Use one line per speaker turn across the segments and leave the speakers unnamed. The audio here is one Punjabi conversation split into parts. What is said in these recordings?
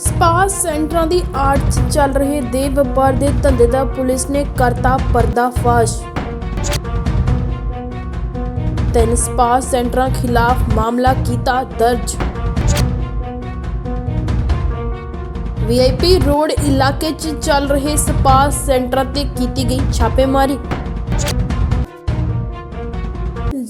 ਸਪਾ ਸੈਂਟਰਾਂ ਦੀ ਆੜ 'ਚ ਚੱਲ ਰਹੇ ਦੇ ਵਪਾਰ ਦੇ ਧੰਦੇ ਦਾ ਪੁਲਿਸ ਨੇ ਕਰਤਾ ਪਰਦਾਫਾਸ਼। ਤਿੰਨ ਸਪਾ ਸੈਂਟਰਾਂ ਖਿਲਾਫ ਮਾਮਲਾ ਕੀਤਾ ਦਰਜ। ਵੀਆਈਪੀ ਰੋਡ ਇਲਾਕੇ 'ਚ ਚੱਲ ਰਹੇ ਸਪਾ ਸੈਂਟਰਾਂ ਤੇ ਕੀਤੀ ਗਈ ਛਾਪੇਮਾਰੀ।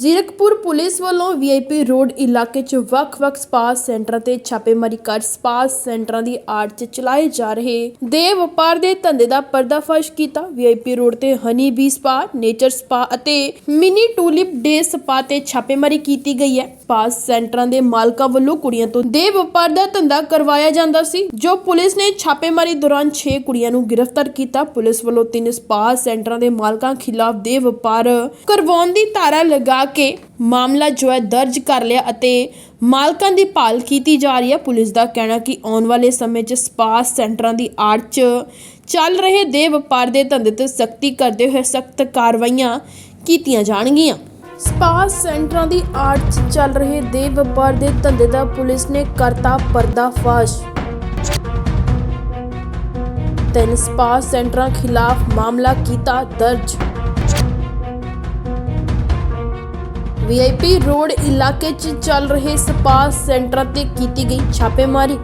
ਜ਼ੀਰਕਪੁਰ ਪੁਲਿਸ ਵੱਲੋਂ ਵੀਆਈਪੀ ਰੋਡ ਇਲਾਕੇ 'ਚ ਵੱਖ-ਵੱਖ ਸਪਾ ਸੈਂਟਰਾਂ ਤੇ ਛਾਪੇਮਾਰੀ ਕਰ ਸਪਾ ਸੈਂਟਰਾਂ ਦੀ ਆੜ 'ਚ ਚਲਾਏ ਜਾ ਰਹੇ ਦੇ ਵਪਾਰ ਦੇ ਧੰਦੇ ਦਾ ਪਰਦਾਫਾਸ਼ ਕੀਤਾ। ਵੀਆਈਪੀ ਰੋਡ ਤੇ honey bee spa, nature spa ਅਤੇ ਮਿਨੀ ਟੂਲਿਪ ਡੇ ਸਪਾ ਤੇ ਛਾਪੇਮਾਰੀ ਕੀਤੀ ਗਈ ਹੈ। ਸਪਾ ਸੈਂਟਰਾਂ ਦੇ ਮਾਲਕਾਂ ਵੱਲੋਂ ਕੁੜੀਆਂ ਤੋਂ ਦੇ ਵਪਾਰ ਦਾ ਧੰਦਾ ਕਰਵਾਇਆ ਜਾਂਦਾ ਸੀ, ਜੋ ਪੁਲਿਸ ਨੇ ਛਾਪੇਮਾਰੀ ਦੌਰਾਨ 6 ਕੁੜੀਆਂ ਨੂੰ ਗ੍ਰਿਫਤਾਰ ਕੀਤਾ। ਪੁਲਿਸ ਵੱਲੋਂ ਤਿੰਨ ਸਪਾ ਸੈਂਟਰਾਂ ਦੇ ਮਾਲਕਾਂ ਖਿਲਾਫ ਦੇ ਵਪਾਰ ਕਰਵਾਉਣ ਦੀ ਧਾਰਾ ਲਗਾ ਕੇ ਮਾਮਲਾ ਜੋ ਹੈ ਦਰਜ ਕਰ ਲਿਆ ਅਤੇ ਮਾਲਕਾਂ ਦੀ ਭਾਲ ਕੀਤੀ ਜਾ ਰਹੀ ਹੈ। ਪੁਲਿਸ ਦਾ ਕਹਿਣਾ ਕਿ ਆਉਣ ਵਾਲੇ ਸਮੇਂ 'ਚ ਸਪਾ ਸੈਂਟਰਾਂ ਦੀ ਆੜ 'ਚ ਚੱਲ ਰਹੇ ਦੇ ਵਪਾਰ ਦੇ ਧੰਦੇ ਤੇ ਸਖਤੀ ਕਰਦੇ ਹੋਏ ਸਖਤ ਕਾਰਵਾਈਆਂ ਕੀਤੀਆਂ ਜਾਣਗੀਆਂ। ਸਪਾ ਸੈਂਟਰਾਂ ਦੀ ਆੜ 'ਚ ਚੱਲ ਰਹੇ ਦੇ ਵਪਾਰ ਦੇ ਧੰਦੇ ਦਾ ਪੁਲਿਸ ਨੇ ਕਰਤਾ ਪਰਦਾਫਾਸ਼। ਤਿੰਨ ਸਪਾ ਸੈਂਟਰਾਂ ਖਿਲਾਫ ਮਾਮਲਾ ਕੀਤਾ ਦਰਜ। ਵੀਆਈਪੀ ਰੋਡ ਇਲਾਕੇ 'ਚ ਚੱਲ ਰਹੇ ਸਪਾ ਸੈਂਟਰਾਂ ਤੇ ਕੀਤੀ ਗਈ ਛਾਪੇਮਾਰੀ।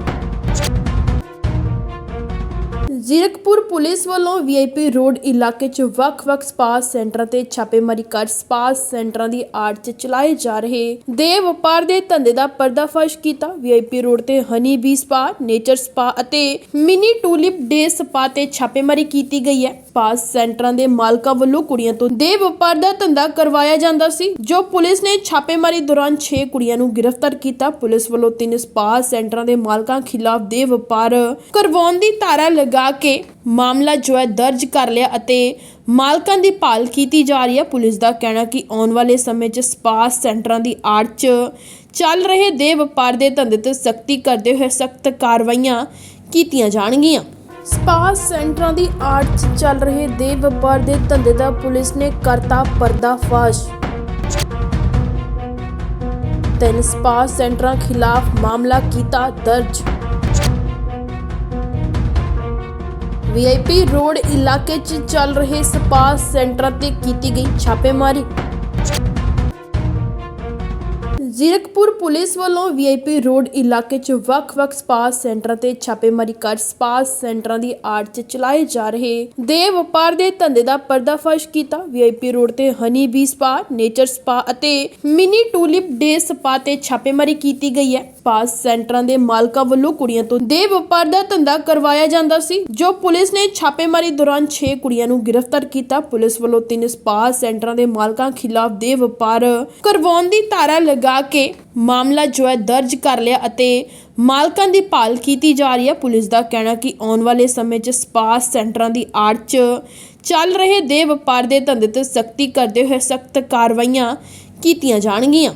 ਜ਼ੀਰਕਪੁਰ ਪੁਲਿਸ ਵੱਲੋਂ ਵੀਆਈਪੀ ਰੋਡ ਇਲਾਕੇ 'ਚ ਵੱਖ-ਵੱਖ ਸਪਾ ਸੈਂਟਰਾਂ ਤੇ ਛਾਪੇਮਾਰੀ ਕਰ ਸਪਾ ਸੈਂਟਰਾਂ ਦੀ ਆੜ 'ਚ ਚਲਾਏ ਜਾ ਰਹੇ ਦੇ ਵਪਾਰ ਦੇ ਧੰਦੇ ਦਾ ਪਰਦਾਫਾਸ਼ ਕੀਤਾ। ਵੀਆਈਪੀ ਰੋਡ ਤੇ honey bee spa, nature spa ਅਤੇ ਮਿਨੀ ਟੂਲਿਪ ਡੇ ਸਪਾ ਤੇ ਛਾਪੇਮਾਰੀ ਕੀਤੀ ਗਈ ਹੈ। ਸਪਾ ਸੈਂਟਰਾਂ ਦੇ ਮਾਲਕਾਂ ਵੱਲੋਂ ਕੁੜੀਆਂ ਤੋਂ ਦੇ ਵਪਾਰ ਦਾ ਧੰਦਾ ਕਰਵਾਇਆ ਜਾਂਦਾ ਸੀ, ਜੋ ਪੁਲਿਸ ਨੇ ਛਾਪੇਮਾਰੀ ਦੌਰਾਨ 6 ਕੁੜੀਆਂ ਨੂੰ ਗ੍ਰਿਫਤਾਰ ਕੀਤਾ। ਪੁਲਿਸ ਵੱਲੋਂ ਤਿੰਨ ਸਪਾ ਸੈਂਟਰਾਂ ਦੇ ਮਾਲਕਾਂ ਖਿਲਾਫ ਦੇ ਵਪਾਰ ਕਰਵਾਉਣ ਦੀ ਧਾਰਾ ਲਗਾ ਕੇ ਮਾਮਲਾ ਜੋ ਹੈ ਦਰਜ ਕਰ ਲਿਆ ਅਤੇ ਮਾਲਕਾਂ ਦੀ ਭਾਲ ਕੀਤੀ ਜਾ ਰਹੀ ਹੈ। ਪੁਲਿਸ ਦਾ ਕਹਿਣਾ ਕਿ ਆਉਣ ਵਾਲੇ ਸਮੇਂ 'ਚ ਸਪਾ ਸੈਂਟਰਾਂ ਦੀ ਆੜ 'ਚ ਚੱਲ ਰਹੇ ਦੇ ਵਪਾਰ ਦੇ ਧੰਦੇ ਤੇ ਸਖਤੀ ਕਰਦੇ ਹੋਏ ਸਖਤ ਕਾਰਵਾਈਆਂ ਕੀਤੀਆਂ ਜਾਣਗੀਆਂ। ਸਪਾ ਸੈਂਟਰਾਂ ਦੀ ਆੜ 'ਚ ਚੱਲ ਰਹੇ ਦੇ ਵਪਾਰ ਦੇ ਧੰਦੇ ਦਾ ਪੁਲਿਸ ਨੇ ਕਰਤਾ ਪਰਦਾਫਾਸ਼। ਤਿੰਨ ਸਪਾ ਸੈਂਟਰਾਂ ਖਿਲਾਫ ਮਾਮਲਾ ਕੀਤਾ ਦਰਜ। ਵੀਆਈਪੀ ਰੋਡ ਇਲਾਕੇ 'ਚ ਚੱਲ ਰਹੇ ਸਪਾ ਸੈਂਟਰਾਂ ਤੇ ਕੀਤੀ ਗਈ ਛਾਪੇਮਾਰੀ। ਜ਼ੀਰਕਪੁਰ ਪੁਲਿਸ ਵੱਲੋਂ ਵੀਆਈਪੀ ਰੋਡ ਇਲਾਕੇ 'ਚ ਵੱਖ-ਵੱਖ ਸਪਾ ਸੈਂਟਰਾਂ ਤੇ ਛਾਪੇਮਾਰੀ ਕਰ ਸਪਾ ਸੈਂਟਰਾਂ ਦੀ ਆੜ 'ਚ ਚਲਾਏ ਜਾ ਰਹੇ ਦੇ ਵਪਾਰ ਦੇ ਧੰਦੇ ਦਾ ਪਰਦਾਫਾਸ਼ ਕੀਤਾ। ਵੀਆਈਪੀ ਰੋਡ ਤੇ honey bee spa nature spa ਅਤੇ ਮਿਨੀ ਟੂਲਿਪ ਡੇ ਸਪਾ ਤੇ ਛਾਪੇਮਾਰੀ ਕੀਤੀ ਗਈ ਹੈ। ਸਪਾ ਸੈਂਟਰਾਂ ਦੇ ਮਾਲਕਾਂ ਵੱਲੋਂ ਕੁੜੀਆਂ ਤੋਂ ਦੇ ਵਪਾਰ ਦਾ ਧੰਦਾ ਕਰਵਾਇਆ ਜਾਂਦਾ ਸੀ, ਜੋ ਪੁਲਿਸ ਨੇ ਛਾਪੇਮਾਰੀ ਦੌਰਾਨ 6 ਕੁੜੀਆਂ ਨੂੰ ਗ੍ਰਿਫਤਾਰ ਕੀਤਾ। ਪੁਲਿਸ ਵੱਲੋਂ ਤਿੰਨ ਸਪਾ ਸੈਂਟਰਾਂ ਦੇ ਮਾਲਕਾਂ ਖਿਲਾਫ ਦੇ ਵਪਾਰ ਕਰਵਾਉਣ ਦੀ ਧਾਰਾ ਲਗਾ ਕੇ ਮਾਮਲਾ ਜੋ ਹੈ ਦਰਜ ਕਰ ਲਿਆ ਅਤੇ ਮਾਲਕਾਂ ਦੀ ਭਾਲ ਕੀਤੀ ਜਾ ਰਹੀ ਹੈ। ਪੁਲਿਸ ਦਾ ਕਹਿਣਾ ਕਿ ਆਉਣ ਵਾਲੇ ਸਮੇਂ 'ਚ ਸਪਾ ਸੈਂਟਰਾਂ ਦੀ ਆੜ 'ਚ ਚੱਲ ਰਹੇ ਦੇ ਵਪਾਰ ਦੇ ਧੰਦੇ ਤੇ ਸਖਤੀ ਕਰਦੇ ਹੋਏ ਸਖਤ ਕਾਰਵਾਈਆਂ ਕੀਤੀਆਂ ਜਾਣਗੀਆਂ।